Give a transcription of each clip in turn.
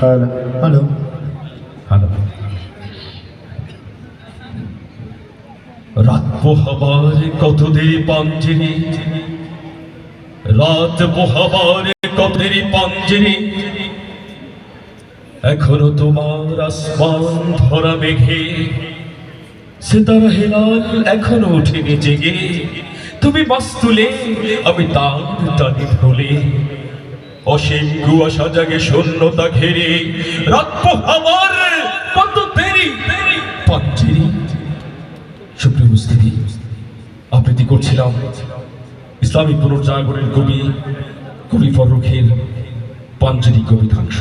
Hello hello hello রাত পোহাবার কত দেরি পাঞ্জিরি রাত পোহাবার কত দেরি পাঞ্জিরি এখনও তোমার আসমান ধরা মেঘে সিতারা হেলাল এখনও উঠেনি জেগে। তুমি মাস তুলে আমি তার টানি ভুলে অসীম কুয়াশা জাগে শূন্যতা ঘেরে। রাত পোহাবার কত দেরি? পাঞ্জিরি সুপ্রিয় উপস্থিতি আবৃত্তি করছিলাম ইসলামী পুনর্জাগরণের কবি কবি ফরুখের পাঞ্জেরি কবিতাংশ।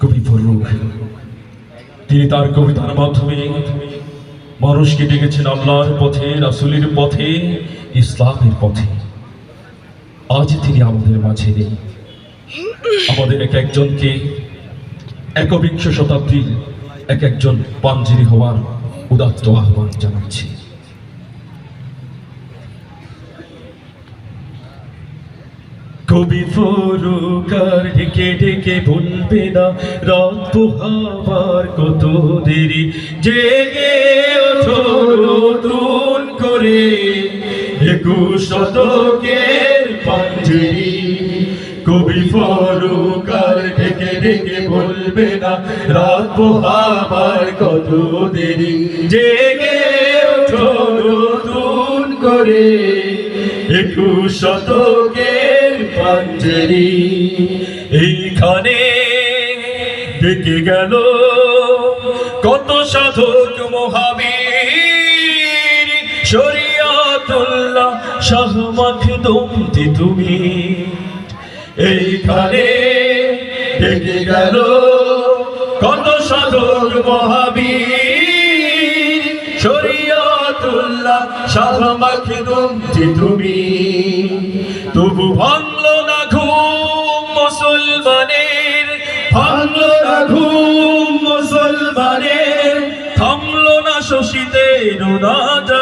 কবি ফরুখ তিনি তার কবিতার মাধ্যমে মানুষকে ডেকেছেন আল্লাহর পথে, রাসুলের পথে, ইসলামের পথে। আজ তিনি আমাদের মাঝে নেই। আমাদের এক একজনকে একবিংশ শতাব্দীর এক একজন পাঞ্জিরি হওয়ার উদাত্ত আহ্বান জানাচ্ছি। কবি ফরুকার ডেকে ডেকে বলবে না, রাত পোহাবার কত দেরি। জেগে ওঠো নতুন করে, একুশ শতকের পাঞ্জেরি, কবি ফরুকার ডেকে ডেকে বলবে না, রাত পোহাবার কত দেরি। জেগে ওঠো নতুন করে, একুশ শতকের পাঞ্জেরি। এইখানে ডেকে গেল কত সাধক মহাবীর, শরিয়াতুল্লাহ শাহ মাখদুম তুমি। এইখানে ডেকে গেল কত সাধক মহাবীর। শরিয়াতুল্লাহ শাহ মাখদুম তুমি। তবু ভাঙলো না ঘুম মুসলমানের। ভাঙলো না ঘুম মুসলমানের। থামলো না শোষিতের না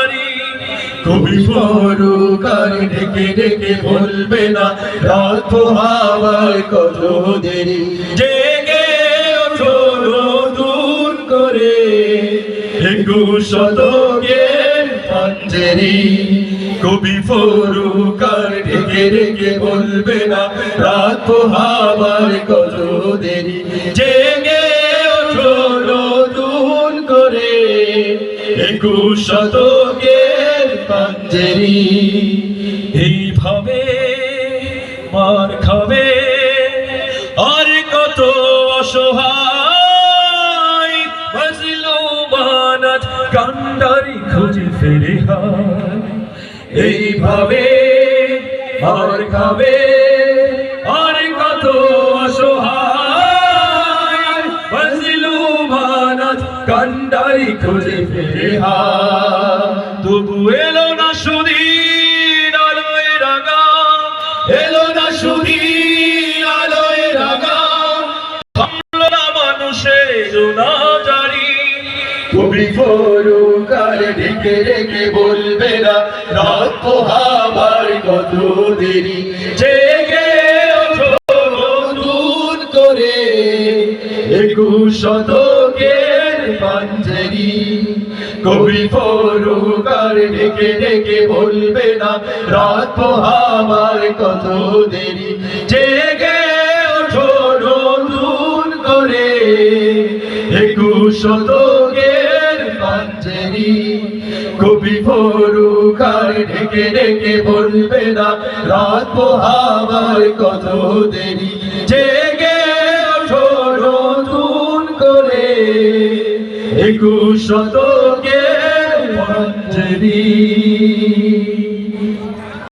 জারি কবি ফরুকার ডেকে ডেকে বলবে না, রাত হাওয়ার কত দেরি জেগে ওঠো নতুন করে। একুশ শতকের পাঞ্জেরি। কবি ফরুকার ডেকে ডেকে বলবে না, রাত হাওয়ার কত দেরি জেগে ওঠো নতুন করে। একুশ শতকের পাঞ্জেরি এইভাবে মার খাবে, আর কত অসহায়। বাজলো মানাত, কান্ডারি খুঁজে ফেরে এইভাবে আর খাবে, আর কত অসহায়। কান্ডারি খুঁজে ফেরে তবু এলো না সুদিন আলোয় রাগা। এলো না সুদিন আলোয় রাগা। থামলো না মানুষের জারি। কবি ডেকে ডেকে বলবে না রাত পোহাবার কত দেরি। জেগে ওঠো নতুন করে একুশ শতকের পাঞ্জেরি। কবি ফরুকার ডেকে ডেকে বলবে না, রাত পোহাবার কত দেরি। জেগে ওঠো নতুন করে, একুশ শতকের পাঞ্জেরি। কবি ফরুকার ডেকে ডেকে বলবে না, রাত পোহাবার কত দেরি। জেগে একুশ শতকে পাঞ্জেরি